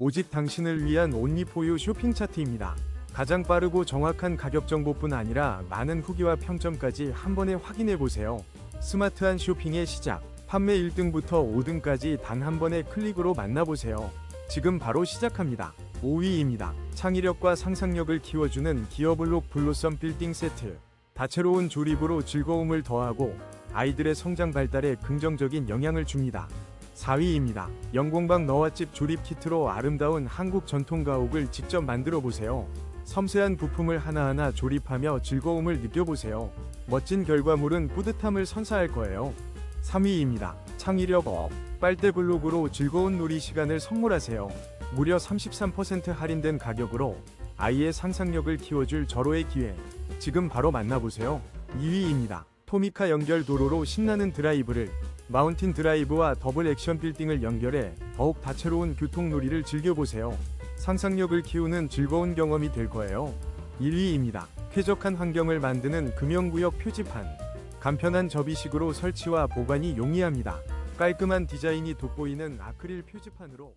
오직 당신을 위한 온리포유 쇼핑 차트입니다. 가장 빠르고 정확한 가격 정보뿐 아니라 많은 후기와 평점까지 한 번에 확인해 보세요. 스마트한 쇼핑의 시작. 판매 1등부터 5등까지 단 한 번의 클릭으로 만나보세요. 지금 바로 시작합니다. 5위입니다. 창의력과 상상력을 키워주는 기어블록 블로썸 빌딩 세트. 다채로운 조립으로 즐거움을 더하고 아이들의 성장 발달에 긍정적인 영향을 줍니다. 4위입니다. 영공방 너와집 조립 키트로 아름다운 한국 전통 가옥을 직접 만들어 보세요. 섬세한 부품을 하나하나 조립하며 즐거움을 느껴보세요. 멋진 결과물은 뿌듯함을 선사할 거예요. 3위입니다. 창의력 업. 빨대 블록으로 즐거운 놀이 시간을 선물하세요. 무려 33% 할인된 가격으로 아이의 상상력을 키워줄 절호의 기회. 지금 바로 만나보세요. 2위입니다. 토미카 연결 도로로 신나는 드라이브를 마운틴 드라이브와 더블 액션 빌딩을 연결해 더욱 다채로운 교통놀이를 즐겨보세요. 상상력을 키우는 즐거운 경험이 될 거예요. 1위입니다. 쾌적한 환경을 만드는 금연구역 표지판. 간편한 접이식으로 설치와 보관이 용이합니다. 깔끔한 디자인이 돋보이는 아크릴 표지판으로